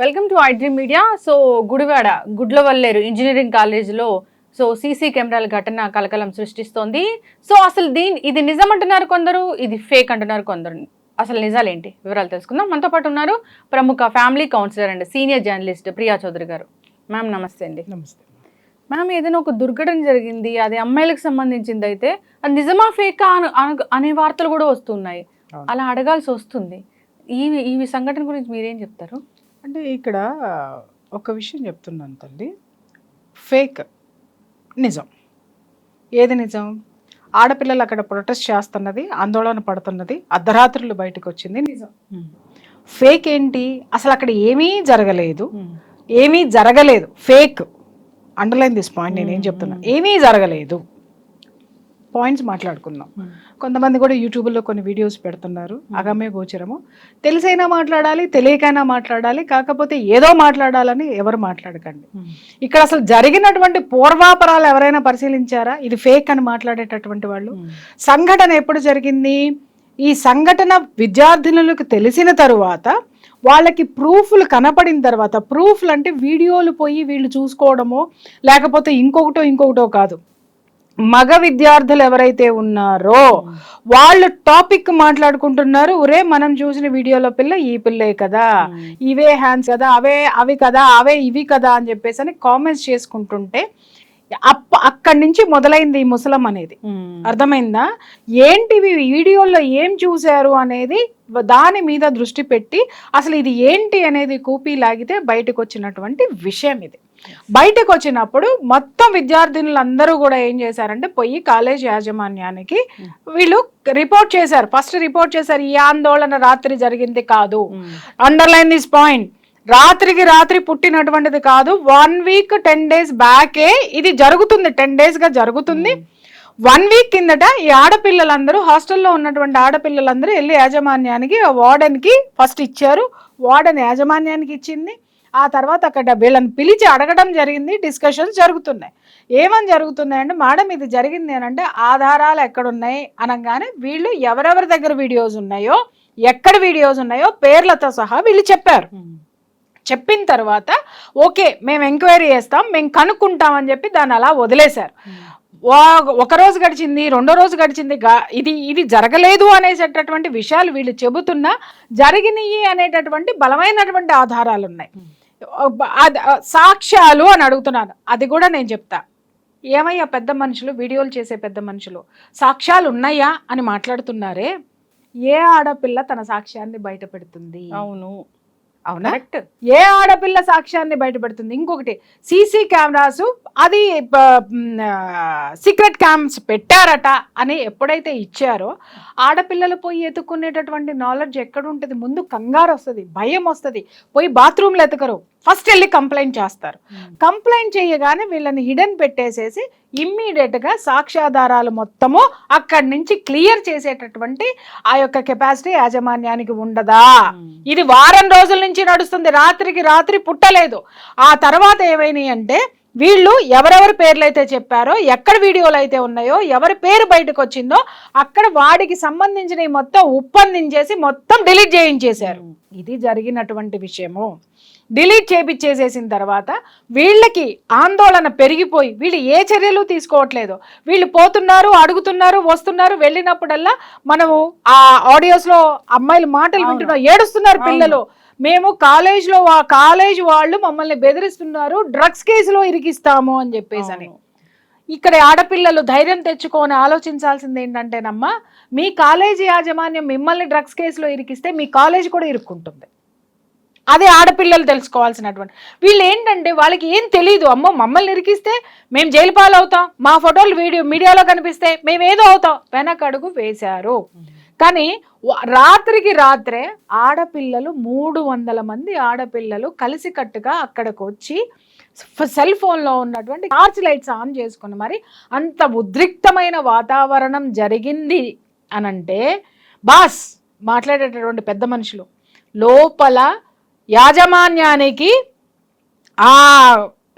Welcome to iDream media. So Gudivada Gudlavalleru engineering కాలేజీలో so CC కెమెరాల ఘటన కలకలం సృష్టిస్తోంది. సో అసలు దీని ఇది నిజం అంటున్నారు కొందరు ఇది ఫేక్ అంటున్నారు కొందరు. అసలు నిజాలేంటి? వివరాలు తెలుసుకుందాం. మనతో పాటు ఉన్నారు ప్రముఖ family counsellor and senior journalist Priya Chowdary garu. Ma'am నమస్తే అండి. నమస్తే. మ్యామ్ ఏదైనా ఒక దుర్ఘటన జరిగింది అది అమ్మాయిలకు సంబంధించింది అయితే అది నిజమా ఫేకా అను- వార్తలు కూడా వస్తున్నాయి. అలా అడగాల్సి వస్తుంది. ఈ ఈ సంఘటన గురించి మీరేం చెప్తారు? అంటే ఇక్కడ ఒక విషయం చెప్తున్నాను తల్లి. ఫేక్. నిజం. ఏది నిజం? ఆడపిల్లలు అక్కడ ప్రొటెస్ట్ చేస్తున్నది ఆందోళన పడుతున్నది అర్ధరాత్రులు బయటకు వచ్చింది నిజం. ఫేక్ ఏంటి? అసలు అక్కడ ఏమీ జరగలేదు. ఏమీ జరగలేదు. ఫేక్. అండర్లైన్ దిస్ పాయింట్ నేను ఏం చెప్తున్నా. ఏమీ జరగలేదు. పాయింట్స్ మాట్లాడుకుందాం. కొంతమంది కూడా యూట్యూబ్లో కొన్ని వీడియోస్ పెడుతున్నారు. అగమ్య గోచరము. తెలిసైనా మాట్లాడాలి తెలియకైనా మాట్లాడాలి కాకపోతే ఏదో మాట్లాడాలని ఎవరు మాట్లాడకండి. ఇక్కడ అసలు జరిగినటువంటి పూర్వాపరాలు ఎవరైనా పరిశీలించారా? ఇది ఫేక్ అని మాట్లాడేటటువంటి వాళ్ళు. సంఘటన ఎప్పుడు జరిగింది? ఈ సంఘటన విద్యార్థినులకు తెలిసిన తరువాత వాళ్ళకి ప్రూఫ్లు కనపడిన తర్వాత ప్రూఫ్లు అంటే వీడియోలు పోయి వీళ్ళు చూసుకోవడమో లేకపోతే ఇంకొకటో ఇంకొకటో కాదు. మగ విద్యార్థులు ఎవరైతే ఉన్నారో వాళ్ళు టాపిక్ మాట్లాడుకుంటున్నారు ఒరే మనం చూసిన వీడియోలో పిల్ల ఈ పిల్లే కదా ఇవే హ్యాండ్స్ కదా అవే అవి కదా అవే ఇవి కదా అని చెప్పేసి అని కామెంట్స్ చేసుకుంటుంటే అప్ప అక్కడి నుంచి మొదలైంది ఈ ముసలం అనేది. అర్థమైందా? ఏంటివి వీడియోలో ఏం చూశారు అనేది దాని మీద దృష్టి పెట్టి అసలు ఇది ఏంటి అనేది కూపీ లాగితే బయటకు వచ్చినటువంటి విషయం ఇది. బయటకు వచ్చినప్పుడు మొత్తం విద్యార్థినులందరూ కూడా ఏం చేశారంటే పోయి కాలేజ్ యాజమాన్యానికి వీళ్ళు రిపోర్ట్ చేశారు. ఫస్ట్ రిపోర్ట్ చేశారు ఈ ఆందోళన రాత్రి జరిగింది కాదు. అండర్లైన్ దిస్ పాయింట్ రాత్రికి రాత్రి పుట్టినటువంటిది కాదు. వన్ వీక్ టెన్ డేస్ బ్యాకే ఇది జరుగుతుంది. టెన్ డేస్గా జరుగుతుంది. వన్ వీక్ కిందట ఈ ఆడపిల్లలందరూ హాస్టల్లో ఉన్నటువంటి ఆడపిల్లలందరూ వెళ్ళి యాజమాన్యానికి వార్డెన్కి ఫస్ట్ ఇచ్చారు. వార్డెన్ యాజమాన్యానికి ఇచ్చింది. ఆ తర్వాత అక్కడ వీళ్ళని పిలిచి అడగడం జరిగింది డిస్కషన్స్ జరుగుతున్నాయి. ఏమని జరుగుతున్నాయి అంటే మేడం ఇది జరిగింది అని అంటే ఆధారాలు ఎక్కడున్నాయి? అనగానే వీళ్ళు ఎవరెవరి దగ్గర వీడియోస్ ఉన్నాయో ఎక్కడ వీడియోస్ ఉన్నాయో పేర్లతో సహా వీళ్ళు చెప్పారు. చెప్పిన తర్వాత ఓకే మేము ఎంక్వైరీ చేస్తాం మేము కనుక్కుంటాం అని చెప్పి దాన్ని అలా వదిలేశారు. ఒక రోజు గడిచింది రెండో రోజు గడిచింది ఇది ఇది జరగలేదు అనేటటువంటి విషయాలు వీళ్ళు చెబుతున్నా జరిగినాయి అనేటటువంటి బలమైనటువంటి ఆధారాలు ఉన్నాయి సాక్ష్యాలు అని అడుగుతున్నాను. అది కూడా నేను చెప్తా. ఏమయ్యా పెద్ద మనుషులు వీడియోలు చేసే పెద్ద మనుషులు? సాక్ష్యాలు ఉన్నాయా అని మాట్లాడుతున్నారే? ఏ ఆడపిల్ల తన సాక్ష్యాన్ని బయట పెడుతుంది? అవును. అవునా? ఏ ఆడపిల్ల సాక్ష్యాన్ని బయటపెడుతుంది? ఇంకొకటి సీసీ కెమెరాస్ అది సీక్రెట్ క్యామ్స్ పెట్టారట అని ఎప్పుడైతే ఇచ్చారో ఆడపిల్లలు పోయి ఎత్తుకునేటటువంటి నాలెడ్జ్ ఎక్కడ ఉంటుంది ముందు కంగారు వస్తుంది భయం వస్తుంది పోయి బాత్రూమ్లో ఎతకరు. ఫస్ట్ వెళ్ళి కంప్లైంట్ చేస్తారు. కంప్లైంట్ చేయగానే వీళ్ళని హిడెన్ పెట్టేసేసి ఇమ్మీడియట్గా సాక్ష్యాధారాలు మొత్తము అక్కడి నుంచి క్లియర్ చేసేటటువంటి ఆ యొక్క కెపాసిటీ యాజమాన్యానికి ఉండదా? ఇది వారం రోజుల నుంచి నడుస్తుంది. రాత్రికి రాత్రి పుట్టలేదు. ఆ తర్వాత ఏమైనాయి అంటే వీళ్ళు ఎవరెవరి పేర్లు అయితే చెప్పారో ఎక్కడ వీడియోలు అయితే ఉన్నాయో ఎవరి పేరు బయటకు వచ్చిందో అక్కడ వాడికి సంబంధించిన మొత్తం ఉప్పందించేసి మొత్తం డిలీట్ చేయించేశారు. ఇది జరిగినటువంటి విషయము. డిలీట్ చేపించేసేసిన తర్వాత వీళ్ళకి ఆందోళన పెరిగిపోయి వీళ్ళు ఏ చర్యలు తీసుకోవట్లేదు. వీళ్ళు పోతున్నారు అడుగుతున్నారు వస్తున్నారు వెళ్ళినప్పుడల్లా మనము ఆ ఆడియోస్లో అమ్మాయిల మాటలు. వింటున్నాం ఏడుస్తున్నారు పిల్లలు. మేము కాలేజ్లో వా- కాలేజ్ వాళ్ళు మమ్మల్ని బెదిరిస్తున్నారు డ్రగ్స్ కేసులో ఇరికిస్తాము అని చెప్పేసి అని. ఇక్కడ ఆడపిల్లలు ధైర్యం తెచ్చుకొని ఆలోచించాల్సింది ఏంటంటేనమ్మా మీ కాలేజీ యాజమాన్యం మిమ్మల్ని డ్రగ్స్ కేసులో ఇరికిస్తే మీ కాలేజ్ కూడా ఇరుక్కుంటుంది. అదే ఆడపిల్లలు తెలుసుకోవాల్సినటువంటి. వీళ్ళు ఏంటంటే వాళ్ళకి ఏం తెలియదు అమ్మో మమ్మల్ని ఇరికిస్తే మేము జైలు పాలవుతాం. మా ఫోటోలు వీడియో మీడియాలో కనిపిస్తే మేము ఏదో అవుతాం. వెనకడుగు వేశారు. కానీ రాత్రికి రాత్రే ఆడపిల్లలు మూడు వందల మంది ఆడపిల్లలు కలిసికట్టుగా అక్కడికి వచ్చి సెల్ ఫోన్లో ఉన్నటువంటి టార్చ్ లైట్స్ ఆన్ చేసుకుని మరి అంత ఉద్రిక్తమైన వాతావరణం జరిగింది అనంటే బాస్ మాట్లాడేటటువంటి పెద్ద మనుషులు లోపల యాజమాన్యానికి ఆ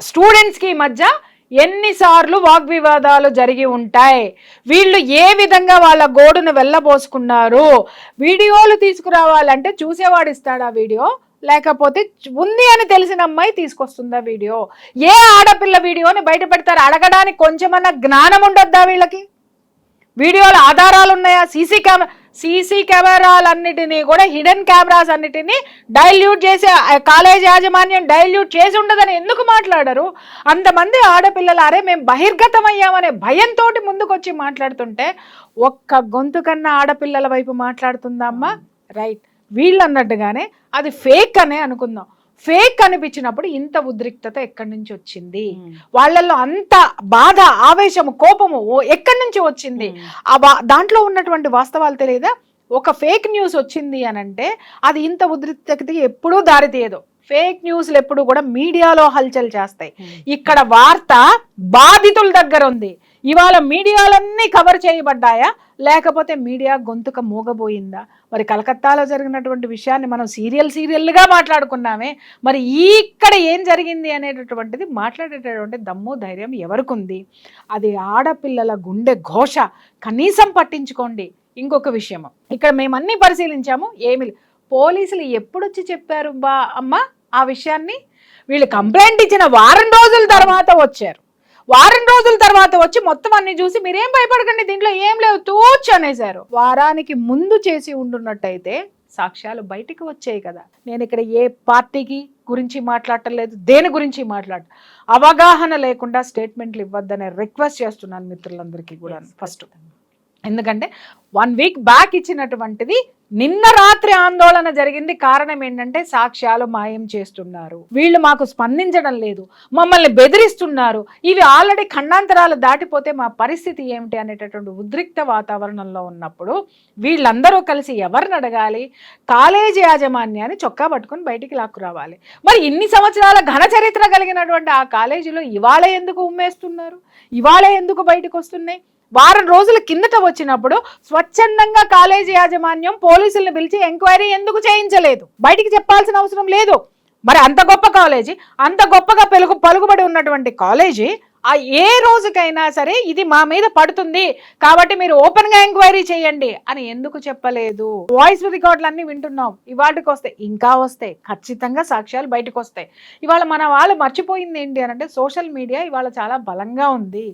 స్టూడెంట్స్కి మధ్య ఎన్నిసార్లు వాగ్వివాదాలు జరిగి ఉంటాయి. వీళ్ళు ఏ విధంగా వాళ్ళ గోడును వెళ్ళబోసుకున్నారు? వీడియోలు తీసుకురావాలంటే చూసేవాడు ఇస్తాడా వీడియో? లేకపోతే ఉంది అని తెలిసిన అమ్మాయి తీసుకొస్తుందా వీడియో? ఏ ఆడపిల్ల వీడియోని బయట పెడతారు? అడగడానికి కొంచెమన్నా జ్ఞానం ఉండొద్దా వీళ్ళకి? వీడియోల ఆధారాలు ఉన్నాయా సీసీ కెమెరా సీసీ కెమెరాలన్నిటినీ కూడా హిడెన్ కెమెరాస్ అన్నిటినీ డైల్యూట్ చేసే కాలేజ్ యాజమాన్యం డైల్యూట్ చేసి ఉండదని ఎందుకు మాట్లాడరు? అంతమంది ఆడపిల్లలు అరే మేము బహిర్గతమయ్యామనే భయంతో ముందుకొచ్చి మాట్లాడుతుంటే ఒక్క గొంతు కన్నా ఆడపిల్లల వైపు మాట్లాడుతుందమ్మా రైట్. వీళ్ళు అన్నట్టుగానే అది ఫేక్ అనే అనుకుందాం. ఫేక్ అనిపించినప్పుడు ఇంత ఉద్రిక్తత ఎక్కడి నుంచి వచ్చింది? వాళ్ళల్లో అంత బాధ ఆవేశము కోపము ఎక్కడి నుంచి వచ్చింది? ఆ దాంట్లో ఉన్నటువంటి వాస్తవాలు తెలియదా? ఒక ఫేక్ న్యూస్ వచ్చింది అని అంటే అది ఇంత ఉద్రిక్తతకి ఎప్పుడూ దారితీయదు ఫేక్ న్యూస్లు ఎప్పుడు కూడా మీడియాలో హల్చల్ చేస్తాయి. ఇక్కడ వార్త బాధితుల దగ్గర ఉంది. ఇవాళ మీడియాలన్నీ కవర్ చేయబడ్డాయా? లేకపోతే మీడియా గొంతుక మూగబోయిందా? మరి కలకత్తాలో జరిగినటువంటి విషయాన్ని మనం సీరియల్ సీరియల్గా మాట్లాడుకున్నామే. మరి ఇక్కడ ఏం జరిగింది అనేటటువంటిది మాట్లాడేటటువంటి దమ్ము ధైర్యం ఎవరికి ఉంది అది ఆడపిల్లల గుండె ఘోష. కనీసం పట్టించుకోండి. ఇంకొక విషయం ఇక్కడ మేము అన్ని పరిశీలించాము. ఏమి పోలీసులు ఎప్పుడొచ్చి చెప్పారు బా అమ్మ ఆ విషయాన్ని? వీళ్ళు కంప్లైంట్ ఇచ్చిన వారం రోజుల తర్వాత వచ్చారు. వారం రోజుల తర్వాత వచ్చి మొత్తం అన్ని చూసి మీరేం భయపడకండి దీంట్లో ఏం లేవు తూచు అనేసారు వారానికి ముందు చేసి ఉండున్నట్టయితే సాక్ష్యాలు బయటికి వచ్చాయి కదా. నేను ఇక్కడ ఏ పార్టీకి గురించి మాట్లాడటం లేదు దేని గురించి మాట్లాడ అవగాహన లేకుండా స్టేట్మెంట్లు ఇవ్వద్దనే రిక్వెస్ట్ చేస్తున్నాను మిత్రులందరికీ కూడా ఫస్ట్ ఎందుకంటే వన్ వీక్ బ్యాక్ ఇచ్చినటువంటిది నిన్న రాత్రి ఆందోళన జరిగింది. కారణం ఏంటంటే సాక్ష్యాలు మాయం చేస్తున్నారు. వీళ్ళు మాకు స్పందించడం లేదు. మమ్మల్ని బెదిరిస్తున్నారు. ఇవి ఆల్రెడీ ఖండాంతరాలు దాటిపోతే మా పరిస్థితి ఏమిటి అనేటటువంటి ఉద్రిక్త వాతావరణంలో ఉన్నప్పుడు వీళ్ళందరూ కలిసి ఎవరిని అడగాలి? కాలేజీ యాజమాన్యాన్ని చొక్కా పట్టుకొని బయటికి లాక్కు రావాలి మరి ఇన్ని సంవత్సరాల ఘన చరిత్ర కలిగినటువంటి ఆ కాలేజీలో ఇవాళ ఎందుకు ఉమ్మేస్తున్నారు? ఇవాళ ఎందుకు బయటకు వస్తున్నాయి? వారం రోజుల కిందట వచ్చినప్పుడు స్వచ్ఛందంగా కాలేజీ యాజమాన్యం పోలీసులను పిలిచి ఎంక్వైరీ ఎందుకు చేయించలేదు? బయటికి చెప్పాల్సిన అవసరం లేదు. మరి అంత గొప్ప కాలేజీ అంత గొప్పగా పెలుగు పలుకుబడి ఉన్నటువంటి కాలేజీ ఆ ఏ రోజుకైనా సరే ఇది మా మీద పడుతుంది. కాబట్టి మీరు ఓపెన్గా ఎంక్వైరీ చేయండి అని ఎందుకు చెప్పలేదు? వాయిస్ రికార్డులు అన్ని వింటున్నాం. ఇవాటికి వస్తాయి ఇంకా వస్తాయి. ఖచ్చితంగా సాక్ష్యాలు బయటకు వస్తాయి. ఇవాళ మన వాళ్ళు మర్చిపోయింది ఏంటి అని అంటే సోషల్ మీడియా ఇవాళ చాలా బలంగా ఉంది.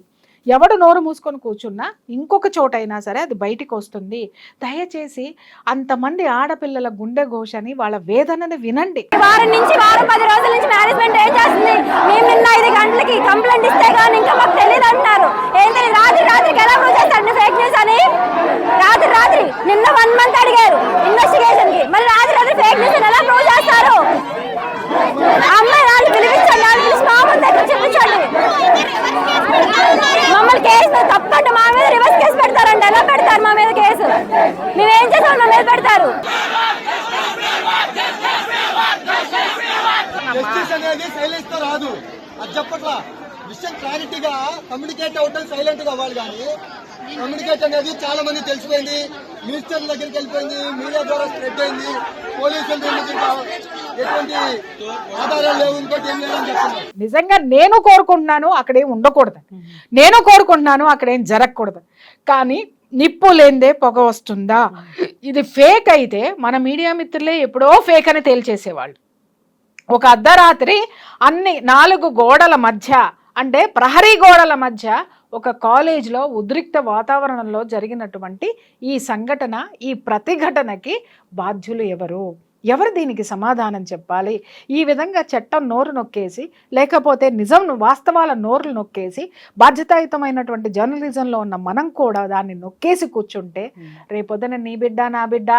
ఎవడు నోరు మూసుకొని కూర్చున్నా ఇంకొక చోటైనా సరే అది బయటికి వస్తుంది. దయచేసి అంతమంది ఆడపిల్లల గుండె ఘోషని వాళ్ళ వేదనని వినండి. వారం నుంచి వారం పది రోజుల నుంచి మేనేజ్మెంట్ ఏం చేస్తుంది? మేము నిన్న ఐదు గంటలకి కంప్లైంట్ ఇస్తే కానీ ఇంకా మాకు తెలియదు అంటున్నారు. ఏం తెలియదు రాత్రి రాత్రికి ఎలా ప్రూవ్ ఫేక్ న్యూస్ అని? రాత్రి రాత్రి. నిన్న వన్ మంత్ అడిగారు ఇన్వెస్టిగేషన్కి. మరి రాత్రి రాత్రి ఫేక్ న్యూస్ ఎలా ప్రూవ్ చేస్తారు? అమ్మాయి వాళ్ళు పిలిపించండి వాళ్ళు మమ్మల్ని కేసు తప్పంటే మా మీద రివర్స్ కేసు పెడతారండి. ఎలా పెడతారు మా మీద కేసు? మేమేం చేసాం మా మీద పెడతారు. జస్టిస్ అనేది సైలెన్స్తో రాదు. అది చెప్పట్లా? విషయం క్లారిటీగా కమ్యూనికేట్ అవ్వడం సైలెంట్గా అవ్వాలి కానీ కమ్యూనికేట్ అనేది చాలా మంది తెలిసిపోయింది. మినిస్టర్ దగ్గరికి వెళ్ళిపోయింది. మీడియా ద్వారా స్ప్రెడ్ అయింది. పోలీసుల దగ్గరికి నిజంగా నేను కోరుకుంటున్నాను అక్కడేం ఉండకూడదు. నేను కోరుకుంటున్నాను అక్కడేం జరగకూడదు. కానీ నిప్పు లేందే పొగ వస్తుందా? ఇది ఫేక్ అయితే మన మీడియా మిత్రులే ఎప్పుడో ఫేక్ అని తేల్చేసేవాళ్ళు. ఒక అర్ధరాత్రి అన్ని నాలుగు గోడల మధ్య అంటే ప్రహరీ గోడల మధ్య ఒక కాలేజ్లో ఉద్రిక్త వాతావరణంలో జరిగినటువంటి ఈ సంఘటన ఈ ప్రతిఘటనకి బాధ్యులు ఎవరు? ఎవరు దీనికి సమాధానం చెప్పాలి? ఈ విధంగా చట్టం నోరు నొక్కేసి లేకపోతే నిజం వాస్తవాల నోరులు నొక్కేసి బాధ్యతాయుతమైనటువంటి జర్నలిజంలో ఉన్న మనం కూడా దాన్ని నొక్కేసి కూర్చుంటే రేపొద్దున నీ బిడ్డ నా బిడ్డ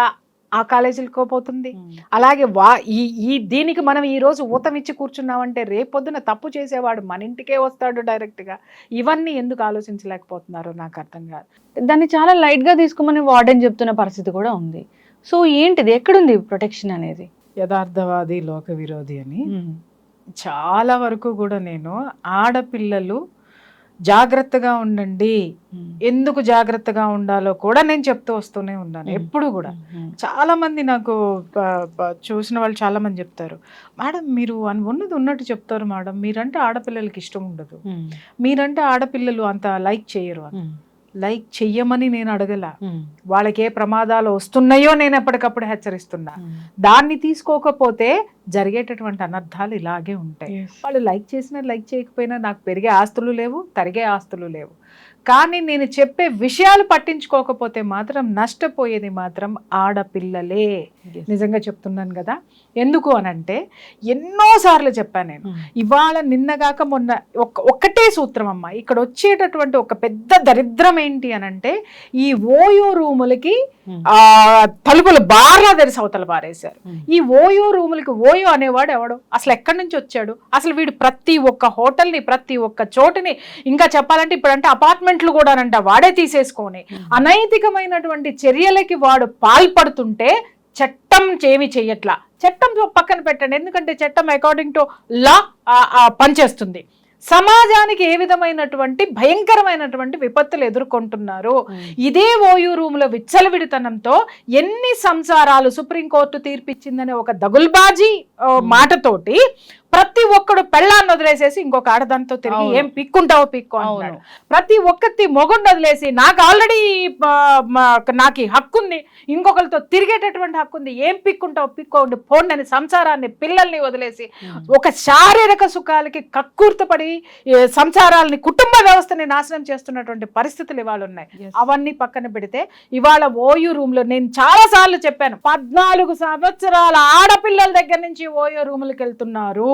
ఆ కాలేజీలకు పోతుంది అలాగే వా ఈ ఈ దీనికి మనం ఈ రోజు ఊతమిచ్చి కూర్చున్నామంటే రేపొద్దున తప్పు చేసేవాడు మన ఇంటికే వస్తాడు డైరెక్ట్గా. ఇవన్నీ ఎందుకు ఆలోచించలేకపోతున్నారో నాకు అర్థం కాదు. దాన్ని చాలా లైట్గా తీసుకోమని వార్డెన్ చెప్తున్న పరిస్థితి కూడా ఉంది. సో ఏంటిది? ఎక్కడుంది ప్రొటెక్షన్ అనేది? యథార్థవాది లోక విరోధి అని చాలా వరకు కూడా నేను ఆడపిల్లలు జాగ్రత్తగా ఉండండి. ఎందుకు జాగ్రత్తగా ఉండాలో కూడా నేను చెప్తూ వస్తూనే ఉన్నాను. ఎప్పుడు కూడా. చాలా మంది నాకు చూసిన వాళ్ళు చాలా మంది చెప్తారు. మేడం మీరు అన్- ఉన్నది ఉన్నట్టు చెప్తారు మేడం. మీరంటే ఆడపిల్లలకి ఇష్టం ఉండదు. మీరంటే ఆడపిల్లలు అంత లైక్ చేయరు. లైక్ చెయ్యమని నేను అడగల. వాళ్ళకి ఏ ప్రమాదాలు వస్తున్నాయో నేను ఎప్పటికప్పుడు హెచ్చరిస్తున్నా. దాన్ని తీసుకోకపోతే జరిగేటటువంటి అనర్థాలు ఇలాగే ఉంటాయి. వాళ్ళు లైక్ చేసినా లైక్ చేయకపోయినా నాకు పెరిగే ఆస్తులు లేవు తరిగే ఆస్తులు లేవు. కానీ నేను చెప్పే విషయాలు పట్టించుకోకపోతే మాత్రం నష్టపోయేది మాత్రం ఆడపిల్లలే. నిజంగా చెప్తున్నాను కదా. ఎందుకు అనంటే ఎన్నోసార్లు చెప్పాను నేను. ఇవాళ నిన్నగాక మొన్న ఒక్క ఒక్కటే సూత్రం అమ్మ. ఇక్కడ వచ్చేటటువంటి ఒక పెద్ద దరిద్రం ఏంటి అనంటే ఈ ఓయో రూములకి ఆ తలుపులు బార్లా తెరిసి అవతల పారేశారు. ఈ ఓయో రూములకి ఓయో అనేవాడు ఎవడు? అసలు ఎక్కడి నుంచి వచ్చాడు? అసలు వీడు ప్రతి ఒక్క హోటల్ని ప్రతి ఒక్క చోటుని ఇంకా చెప్పాలంటే ఇప్పుడంటే అపార్ట్మెంట్లు కూడానంట వాడే తీసేసుకొని అనైతికమైనటువంటి చర్యలకి వాడు పాల్పడుతుంటే చట్టం ఏమి చెయ్యట్లా. చట్టం పక్కన పెట్టండి. ఎందుకంటే చట్టం అకార్డింగ్ టు లా పనిచేస్తుంది. సమాజానికి ఏ విధమైనటువంటి భయంకరమైనటువంటి విపత్తులు ఎదుర్కొంటున్నారు? ఇదే ఓయూ రూముల విచ్చలవిడితనంతో ఎన్ని సంసారాలు సుప్రీంకోర్టు తీర్పిచ్చిందనే ఒక దగుల్బాజీ మాటతోటి ప్రతి ఒక్కడు పెళ్ళాన్ని వదిలేసేసి ఇంకొక ఆడదానితో తిరిగి. ఏం పిక్కుంటావో పిక్కు అంటున్నాడు. ప్రతి ఒక్కటి మొగుడిని వదిలేసి నాకు ఆల్రెడీ నాకు హక్కు ఉంది ఇంకొకరితో తిరిగేటటువంటి హక్కు ఉంది ఏం పిక్కుంటావు పిక్కోండి పోండి అని సంసారాన్ని పిల్లల్ని వదిలేసి ఒక శారీరక సుఖాలకి కక్కుర్తపడి సంసారాలని కుటుంబ వ్యవస్థని నాశనం చేస్తున్నటువంటి పరిస్థితులు ఇవాళ ఉన్నాయి. అవన్నీ పక్కన పెడితే ఇవాళ ఓయూ రూమ్లో నేను చాలా సార్లు చెప్పాను పద్నాలుగు సంవత్సరాల ఆడపిల్లల దగ్గర నుంచి ఓయో రూములకు వెళ్తున్నారు.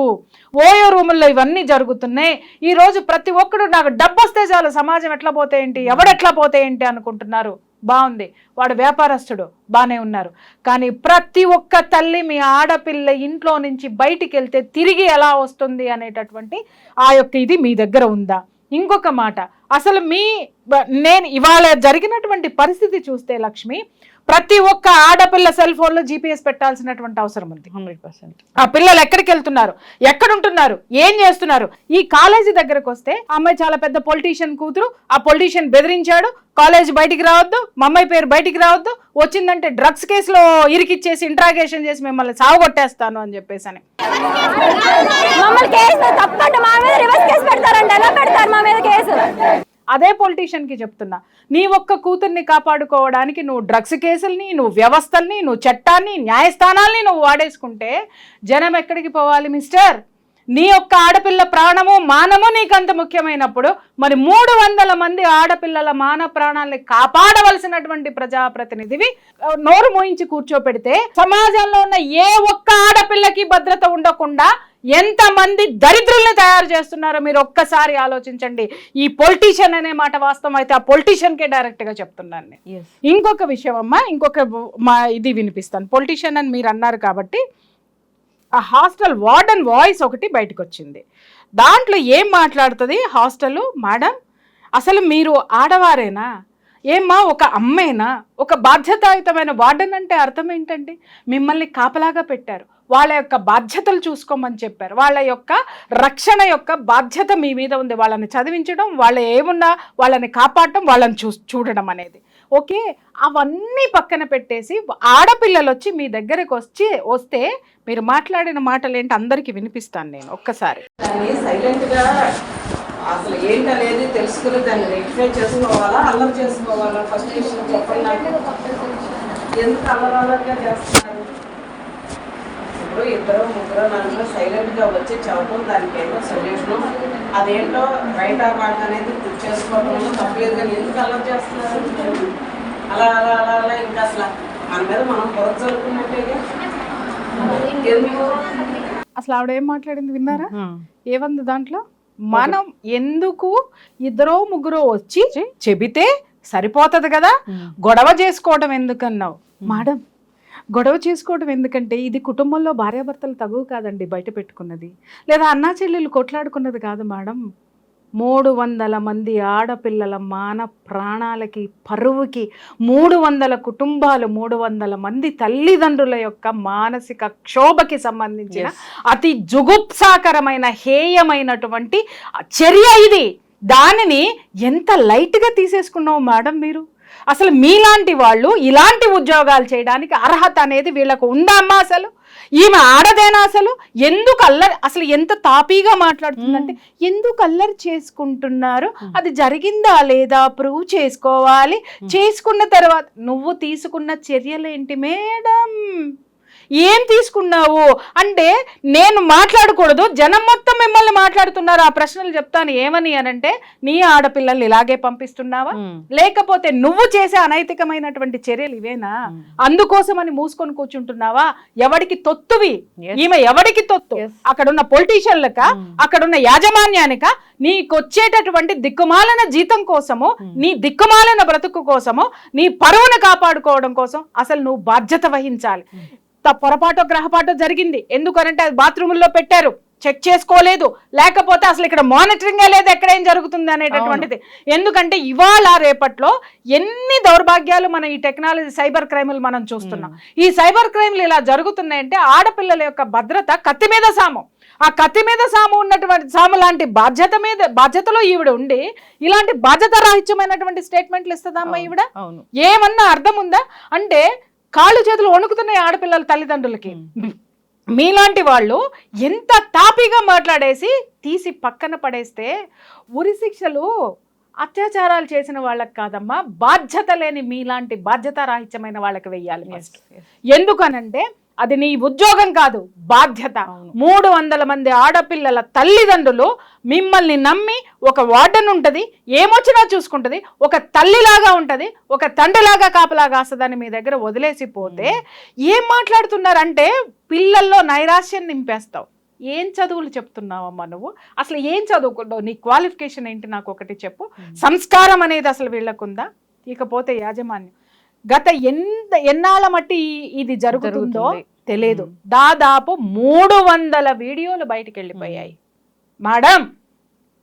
ఓయో రూముల్లో ఇవన్నీ జరుగుతున్నాయి. ఈ రోజు ప్రతి ఒక్కడు నాకు డబ్బు వస్తే చాలు సమాజం ఎట్లా పోతే ఏంటి ఎవడెట్లా పోతే ఏంటి అనుకుంటున్నారు. బాగుంది. వాడు వ్యాపారస్తుడు బాగానే ఉన్నారు. కానీ ప్రతి ఒక్క తల్లి మీ ఆడపిల్ల ఇంట్లో నుంచి బయటికి వెళ్తే తిరిగి ఎలా వస్తుంది అనేటటువంటి ఆ యొక్క ఇది మీ దగ్గర ఉందా? ఇంకొక మాట అసలు మీ నేను ఇవాళ జరిగినటువంటి పరిస్థితి చూస్తే లక్ష్మి ప్రతి ఒక్క ఆడపిల్ల సెల్ ఫోన్లో జీపీఎస్ పెట్టాల్సినటువంటి అవసరం ఉంది. Hundred percent. ఆ పిల్లలు ఎక్కడికి వెళ్తున్నారు? ఎక్కడ ఉంటున్నారు ఏం చేస్తున్నారు? ఈ కాలేజీ దగ్గరకు వస్తే ఆ అమ్మాయి చాలా పెద్ద పొలిటీషియన్ కూతురు ఆ పొలిటీషియన్ బెదిరించాడు కాలేజ్ బయటికి రావద్దు మా అమ్మాయి పేరు బయటికి రావద్దు వచ్చిందంటే డ్రగ్స్ కేసులో ఇరికిచ్చేసి ఇంట్రాగేషన్ చేసి మిమ్మల్ని సాగుగొట్టేస్తాను అని చెప్పేసి అని. మమ్మల్ని కేసు తప్పంటే మా మీద రివర్స్ కేసు పెడతారండి. ఎలా పెడతారు మా మీద కేసు? అదే పొలిటీషియన్కి చెప్తున్నా. నీ ఒక్క కూతుర్ని కాపాడుకోవడానికి నువ్వు డ్రగ్స్ కేసుల్ని నువ్వు వ్యవస్థల్ని నువ్వు చట్టాన్ని న్యాయస్థానాల్ని నువ్వు వాడేసుకుంటే జనం ఎక్కడికి పోవాలి మిస్టర్ నీ యొక్క ఆడపిల్ల ప్రాణము మానము నీకంత ముఖ్యమైనప్పుడు మరి మూడు వందల మంది ఆడపిల్లల మాన ప్రాణాలని కాపాడవలసినటువంటి ప్రజాప్రతినిధివి నోరు మోయించి కూర్చోపెడితే సమాజంలో ఉన్న ఏ ఒక్క ఆడపిల్లకి భద్రత ఉండకుండా ఎంతమంది దరిద్రుల్ని తయారు చేస్తున్నారో మీరు ఒక్కసారి ఆలోచించండి. ఈ పొలిటీషియన్ అనే మాట వాస్తవం అయితే ఆ పొలిటీషియన్కే డైరెక్ట్గా చెప్తున్నాను నేను. ఇంకొక విషయం అమ్మా ఇంకొక మా ఇది వినిపిస్తాను. పొలిటీషియన్ అని మీరు అన్నారు కాబట్టి ఆ హాస్టల్ వార్డెన్ వాయిస్ ఒకటి బయటకు వచ్చింది దాంట్లో ఏం మాట్లాడుతుంది హాస్టల్ మేడం అసలు మీరు ఆడవారేనా? ఏమ్మా ఒక అమ్మేనా? ఒక బాధ్యతాయుతమైన వార్డెన్ అంటే అర్థం ఏంటండి? మిమ్మల్ని కాపలాగా పెట్టారు. వాళ్ళ యొక్క బాధ్యతలు చూసుకోమని చెప్పారు. వాళ్ళ యొక్క రక్షణ యొక్క బాధ్యత మీ మీద ఉంది. వాళ్ళని చదివించడం వాళ్ళ ఏమున్నా వాళ్ళని కాపాడటం వాళ్ళని చూ చూడడం అనేది. ఓకే? అవన్నీ పక్కన పెట్టేసి ఆడపిల్లలు వచ్చి మీ దగ్గరకు వచ్చి వస్తే మీరు మాట్లాడిన మాటలు ఏంటి అందరికీ వినిపిస్తాను నేను ఒక్కసారి. దాన్ని అసలు ఏంటనేది తెలుసుకుని దాన్ని రెక్టిఫై చేసుకోవాలా అల్లరి చేసుకోవాలా? ఫస్ట్ విషయం చెప్పండి నాకు. ఎందుకు అల్లరి అల్లరిగా చేస్తున్నారు? ఇప్పుడు ఇద్దరు ముగ్గురు నలుగురు సైలెంట్గా వచ్చి చెప్పడం దానికి ఏమో సొల్యూషన్ అదేంటో రైట్ ఆర్ రాంగ్ అనేది చేసుకోవడంలో తప్పలేదు కానీ ఎందుకు అల్లరి చేస్తున్నారు? అలా అలా అలా అలా ఇంకా అసలు మన మీద మనం బుర్ర చదువుకున్నట్టేగా ఎందుకు? అసలు ఆవిడ ఏం మాట్లాడింది విన్నారా? ఏమంది దాంట్లో? మనం ఎందుకు ఇద్దరో ముగ్గురో వచ్చి చెబితే సరిపోతుంది కదా? గొడవ చేసుకోవడం ఎందుకన్నావు? మేడం గొడవ చేసుకోవడం ఎందుకంటే ఇది కుటుంబంలో భార్యాభర్తలు తగువ కాదండి బయట పెట్టుకున్నది. లేదా అన్నా చెల్లెలు కొట్లాడుకున్నది కాదు మేడం. మూడు వందల మంది ఆడపిల్లల మాన ప్రాణాలకి పరువుకి మూడు వందల కుటుంబాలు మూడు వందల మంది తల్లిదండ్రుల యొక్క మానసిక క్షోభకి సంబంధించిన అతి జుగుప్సాకరమైన హేయమైనటువంటి చర్య ఇది. దానిని ఎంత లైట్గా తీసేసుకున్నావు మేడం మీరు? అసలు మీలాంటి వాళ్ళు ఇలాంటి ఉద్యోగాలు చేయడానికి అర్హత అనేది వీళ్ళకు ఉందా అమ్మా అసలు? ఈమె ఆడదేనా అసలు? ఎందుకు అల్లరి అసలు ఎంత తాపీగా మాట్లాడుతుందంటే ఎందుకు అల్లరి చేసుకుంటున్నారు? అది జరిగిందా లేదా? ప్రూవ్ చేసుకోవాలి. చేసుకున్న తర్వాత నువ్వు తీసుకున్న చర్యలేంటి మేడం? ఏం తీసుకున్నావు? అంటే నేను మాట్లాడకూడదు. జనం మొత్తం మిమ్మల్ని మాట్లాడుతున్నారు. ఆ ప్రశ్నలు చెప్తాను ఏమని అనంటే నీ ఆడపిల్లల్ని ఇలాగే పంపిస్తున్నావా? లేకపోతే నువ్వు చేసే అనైతికమైనటువంటి చర్యలు ఇవేనా? అందుకోసమని మూసుకొని కూర్చుంటున్నావా? ఎవడికి తొత్తువి? ఈమె ఎవడికి తొత్తు. అక్కడున్న పొలిటీషియన్లక అక్కడున్న యాజమాన్యానిక? నీకొచ్చేటటువంటి దిక్కుమాలన జీతం కోసము నీ దిక్కుమాలన బ్రతుకు కోసము నీ పరువును కాపాడుకోవడం కోసం అసలు నువ్వు బాధ్యత వహించాలి. పొరపాటో గ్రహపాటో జరిగింది. ఎందుకనంటే అది బాత్రూముల్లో పెట్టారు. చెక్ చేసుకోలేదు. లేకపోతే అసలు ఇక్కడ మానిటరింగ్ లేదు ఎక్కడ ఏం జరుగుతుంది అనేటటువంటిది. ఎందుకంటే ఇవాళ రేపట్లో ఎన్ని దౌర్భాగ్యాలు మన ఈ టెక్నాలజీ సైబర్ క్రైములు మనం చూస్తున్నాం. ఈ సైబర్ క్రైమ్లు ఇలా జరుగుతున్నాయంటే ఆడపిల్లల యొక్క భద్రత కత్తి మీద సాము. ఆ కత్తి మీద సాము ఉన్నటువంటి సాము లాంటి బాధ్యత మీద బాధ్యతలో ఈవిడ ఉండి ఇలాంటి బాధ్యత రాహిత్యమైనటువంటి స్టేట్మెంట్లు ఇస్తుందమ్మా ఈవిడ? ఏమన్నా అర్థం ఉందా? అంటే కాళ్ళు చేతులు వణుకుతున్నాయి ఆడపిల్లల తల్లిదండ్రులకి మీలాంటి వాళ్ళు ఎంత తాపీగా మాట్లాడేసి తీసి పక్కన పడేస్తే ఉరి శిక్షలు అత్యాచారాలు చేసిన వాళ్ళకి కాదమ్మా బాధ్యత లేని మీలాంటి బాధ్యత రాహిత్యమైన వాళ్ళకి వెయ్యాలి. ఎందుకనంటే అది నీ ఉద్యోగం కాదు బాధ్యత. మూడు వందల మంది ఆడపిల్లల తల్లిదండ్రులు మిమ్మల్ని నమ్మి ఒక వార్డెన్ ఉంటది ఏమొచ్చినా చూసుకుంటది ఒక తల్లిలాగా ఉంటది ఒక తండ్రిలాగా కాపలాగా కాస్తుందని మీ దగ్గర వదిలేసి పోతే ఏం మాట్లాడుతున్నారంటే పిల్లల్లో నైరాశ్యం నింపేస్తావు. ఏం చదువులు చెప్తున్నావమ్మా నువ్వు? అసలు ఏం చదువుకున్నావు నీ క్వాలిఫికేషన్ ఏంటి? నాకు ఒకటి చెప్పు. సంస్కారం అనేది అసలు వీళ్ళకుందా? ఇకపోతే యాజమాన్యం. గత ఎంత ఎన్నాళ్ళ మట్టి ఇది జరుగుతుందో. తెలియదు దాదాపు మూడు వందల వీడియోలు బయటికి వెళ్ళిపోయాయి మేడం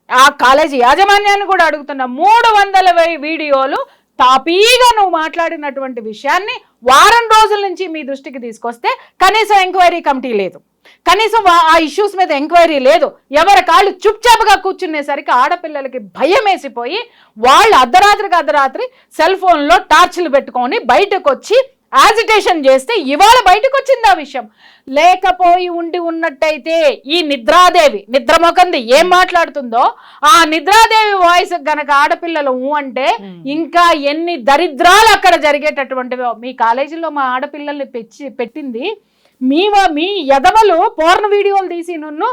ఆ కాలేజీ యాజమాన్యాన్ని కూడా అడుగుతున్నా. మూడు వందల వీడియోలు తాపీగా నువ్వు మాట్లాడినటువంటి విషయాన్ని వారం రోజుల నుంచి మీ దృష్టికి తీసుకొస్తే కనీసం ఎంక్వైరీ కమిటీ లేదు. కనీసం ఆ ఇష్యూస్ మీద ఎంక్వైరీ లేదు. ఎవరి కాళ్ళు చుప్చాపుగా కూర్చునేసరికి ఆడపిల్లలకి భయం వేసిపోయి వాళ్ళు అర్ధరాత్రికి అర్ధరాత్రి సెల్ ఫోన్లో టార్చ్లు పెట్టుకొని బయటకు వచ్చి యాజిటేషన్ చేస్తే ఇవాళ బయటకు వచ్చింది ఆ విషయం. లేకపోయి ఉండి ఉన్నట్టయితే ఈ నిద్రాదేవి నిద్రమొకంది ఏం మాట్లాడుతుందో ఆ నిద్రాదేవి వాయిస్ గనక ఆడపిల్లలు ఊ అంటే ఇంకా ఎన్ని దరిద్రాలు అక్కడ జరిగేటటువంటివో. మీ కాలేజీలో మా ఆడపిల్లల్ని పెంచి పెట్టింది మీ మీ ఎదవలు పోర్న వీడియోలు తీసి నన్ను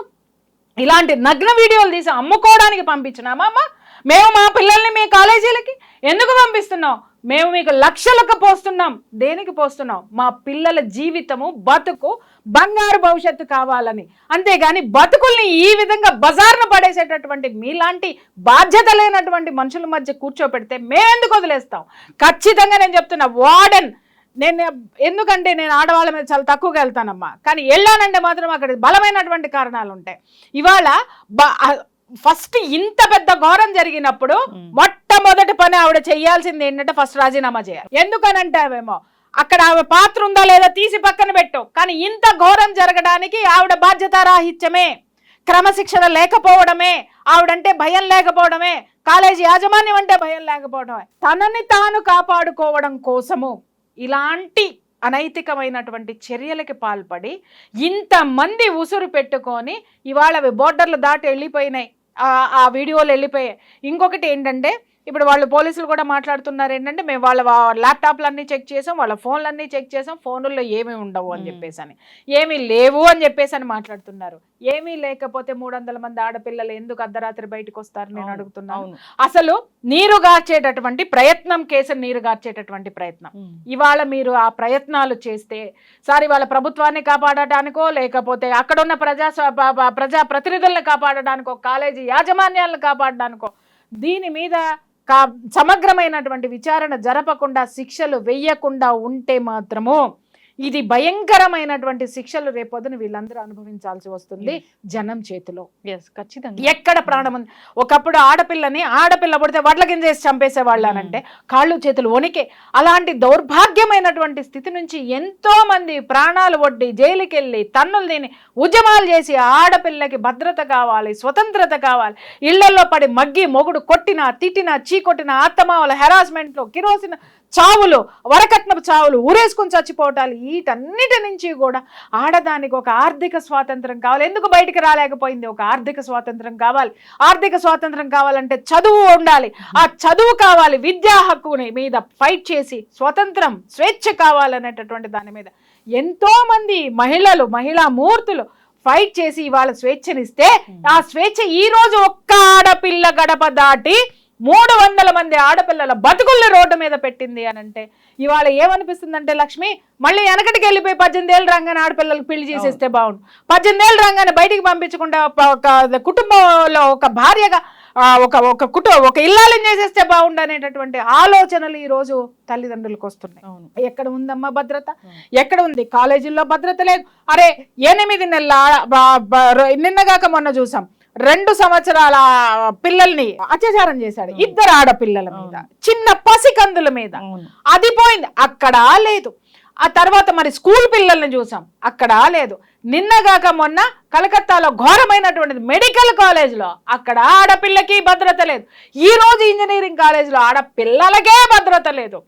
ఇలాంటి నగ్న వీడియోలు తీసి అమ్ముకోవడానికి పంపించినామా అమ్మ? మేము మా పిల్లల్ని మీ కాలేజీలకి ఎందుకు పంపిస్తున్నాం మేము మీకు లక్షలకు పోస్తున్నాం. దేనికి పోస్తున్నాం మా పిల్లల జీవితము బతుకు బంగారు భవిష్యత్తు కావాలని. అంతేగాని బతుకుల్ని ఈ విధంగా బజార్ను పడేసేటటువంటి మీలాంటి బాధ్యత లేనటువంటి మనుషుల మధ్య కూర్చోపెడితే మేమెందుకు వదిలేస్తాం? ఖచ్చితంగా నేను చెప్తున్నా వార్డెన్ నేను ఎందుకంటే నేను ఆడవాళ్ళ మీద చాలా తక్కువగా వెళ్తానమ్మా. కానీ వెళ్ళానంటే మాత్రం అక్కడ బలమైనటువంటి కారణాలు ఉంటాయి. ఇవాళ ఫస్ట్ ఇంత పెద్ద ఘోరం జరిగినప్పుడు మొట్టమొదటి పని ఆవిడ చేయాల్సింది ఏంటంటే ఫస్ట్ రాజీనామా చేయాలి. ఎందుకనంటావేమో? అక్కడ ఆవిడ పాత్ర ఉందా లేదా తీసి పక్కన పెట్టు. కానీ ఇంత ఘోరం జరగడానికి ఆవిడ బాధ్యతారాహిత్యమే. క్రమశిక్షణ లేకపోవడమే. ఆవిడంటే భయం లేకపోవడమే. కాలేజీ యాజమాన్యం అంటే భయం లేకపోవడమే. తనని తాను కాపాడుకోవడం కోసము ఇలాంటి అనైతికమైనటువంటి చర్యలకి పాల్పడి ఇంతమంది ఉసురు పెట్టుకొని ఇవాళ అవి బోర్డర్లు దాటి వెళ్ళిపోయినాయి. ఆ- ఆ వీడియోలు వెళ్ళిపోయాయి. ఇంకొకటి ఏంటంటే ఇప్పుడు వాళ్ళు పోలీసులు కూడా మాట్లాడుతున్నారు ఏంటంటే మేము వాళ్ళ వా- ల్యాప్టాప్లు అన్నీ చెక్ చేసాం వాళ్ళ ఫోన్లు అన్నీ చెక్ చేసాం ఫోనుల్లో ఏమీ ఉండవు అని చెప్పేసి అని ఏమీ లేవు అని చెప్పేసి అని మాట్లాడుతున్నారు. ఏమీ లేకపోతే మూడు వందల మంది ఆడపిల్లలు ఎందుకు అర్ధరాత్రి బయటకు వస్తారు నేను అడుగుతున్నాను. అసలు నీరు గార్చేటటువంటి ప్రయత్నం కేసు నీరు గార్చేటటువంటి ప్రయత్నం. ఇవాళ మీరు ఆ ప్రయత్నాలు చేస్తే సార్ ఇవాళ ప్రభుత్వాన్ని కాపాడటానికో లేకపోతే అక్కడున్న ప్రజా ప్రజా ప్రతినిధులను కాపాడడానికో కాలేజీ యాజమాన్యాలను కాపాడడానికో దీని మీద కా సమగ్రమైనటువంటి విచారణ జరపకుండా శిక్షలు వెయ్యకుండా ఉంటే మాత్రము ఇది భయంకరమైనటువంటి శిక్షలు రేపొద్దున వీళ్ళందరూ అనుభవించాల్సి వస్తుంది జనం చేతిలో. ఖచ్చితంగా. ఎక్కడ ప్రాణం ఉంది? ఒకప్పుడు ఆడపిల్లని ఆడపిల్ల పుడితే వడ్ల కింద వేసి చంపేసేవాళ్ళు అని అంటే కాళ్ళు చేతులు వణికే. అలాంటి దౌర్భాగ్యమైనటువంటి స్థితి నుంచి ఎంతో మంది ప్రాణాలు ఒడ్డి జైలుకి వెళ్ళి తన్నులు తిని ఉద్యమాలు చేసి ఆడపిల్లకి భద్రత కావాలి స్వతంత్రత కావాలి. ఇళ్ళలో పడి మగ్గి మొగుడు కొట్టిన తిట్టిన చీకొట్టిన ఆత్తమావల హెరాస్మెంట్లు కిరోసిన చావులు వరకట్నపు చావులు ఊరేసుకొని చచ్చిపోవటాలు వీటన్నిటి నుంచి కూడా ఆడదానికి ఒక ఆర్థిక స్వాతంత్రం కావాలి. ఎందుకు బయటికి రాలేకపోయింది? ఒక ఆర్థిక స్వాతంత్రం కావాలి. ఆర్థిక స్వాతంత్రం కావాలంటే చదువు ఉండాలి. ఆ చదువు కావాలి విద్యా హక్కుని మీద ఫైట్ చేసి స్వతంత్రం స్వేచ్ఛ కావాలనేటటువంటి దాని మీద. ఎంతోమంది మహిళలు మహిళా మూర్తులు ఫైట్ చేసి ఇవాళ స్వేచ్ఛనిస్తే ఆ స్వేచ్ఛ ఈ రోజు ఒక్క ఆడపిల్ల గడప దాటి మూడు వందల మంది ఆడపిల్లల బతుకుల్ని రోడ్డు మీద పెట్టింది అని అంటే ఇవాళ ఏమనిపిస్తుంది అంటే లక్ష్మి మళ్ళీ వెనకటికి వెళ్ళిపోయి పద్దెనిమిది ఏళ్ళు రాగానే ఆడపిల్లలకు పెళ్ళి చేసేస్తే బాగుండు. పద్దెనిమిది ఏళ్ళు రాగానే బయటికి పంపించకుండా ఒక- కుటుంబంలో ఒక భార్యగా ఒక ఒక కుటుంబ ఒక ఇల్లాలని చేసేస్తే బాగుండు అనేటటువంటి ఆలోచనలు ఈ రోజు తల్లిదండ్రులకు వస్తున్నాయి. ఎక్కడ ఉందమ్మా భద్రత? ఎక్కడ ఉంది? కాలేజీల్లో భద్రత లేదు. అరే ఎనిమిది నెలల నిన్నగాక మొన్న చూసాం. రెండు సంవత్సరాల పిల్లల్ని అత్యాచారం చేశాడు. ఇద్దరు ఆడపిల్లల మీద చిన్న పసికందుల మీద. అది పోయింది. అక్కడ లేదు. ఆ తర్వాత మరి స్కూల్ పిల్లల్ని చూసాం. అక్కడ లేదు. నిన్నగాక మొన్న కలకత్తాలో ఘోరమైనటువంటిది మెడికల్ కాలేజ్లో అక్కడ ఆడపిల్లకి భద్రత లేదు. ఈ రోజు ఇంజనీరింగ్ కాలేజ్లో ఆడపిల్లలకే భద్రత లేదు.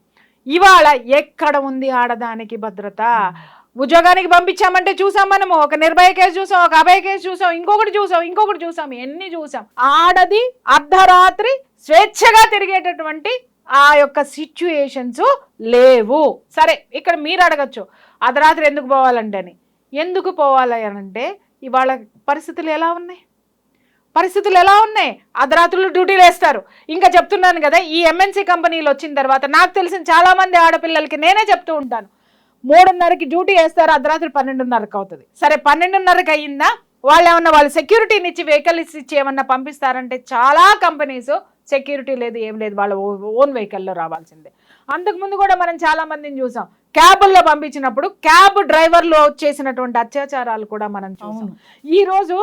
ఇవాళ ఎక్కడ ఉంది ఆడదానికి భద్రత? ఉద్యోగానికి పంపించామంటే చూసాం మనము. ఒక నిర్భయ కేసు చూసాం ఒక అభయ కేసు చూసాం ఇంకొకటి చూసాం ఇంకొకటి చూసాం ఎన్ని చూసాం. ఆడది అర్ధరాత్రి స్వేచ్ఛగా తిరిగేటటువంటి ఆ యొక్క సిచ్యుయేషన్స్ లేవు. సరే ఇక్కడ మీరు అడగచ్చు అర్ధరాత్రి ఎందుకు పోవాలంటే అని ఎందుకు పోవాలి అంటే ఇవాళ పరిస్థితులు ఎలా ఉన్నాయి? పరిస్థితులు ఎలా ఉన్నాయి? అర్ధరాత్రులు డ్యూటీలు వేస్తారు ఇంకా చెప్తున్నాను కదా ఈ ఎంఎన్సీ కంపెనీలు వచ్చిన తర్వాత నాకు తెలిసిన చాలామంది ఆడపిల్లలకి నేనే చెప్తూ ఉంటాను. మూడున్నరకి డ్యూటీ వేస్తారు అర్ధరాత్రి పన్నెండున్నరకు అవుతుంది. సరే పన్నెండున్నరకి అయ్యిందా? వాళ్ళు ఏమన్నా వాళ్ళు సెక్యూరిటీని ఇచ్చి వెహికల్స్ ఇచ్చి ఏమన్నా పంపిస్తారంటే చాలా కంపెనీస్ సెక్యూరిటీ లేదు ఏం లేదు వాళ్ళ ఓన్ వెహికల్లో రావాల్సిందే. అంతకుముందు కూడా మనం చాలా మందిని చూసాం. క్యాబుల్లో పంపించినప్పుడు క్యాబ్ డ్రైవర్లు చేసినటువంటి అత్యాచారాలు కూడా మనం చూసాం. ఈ రోజు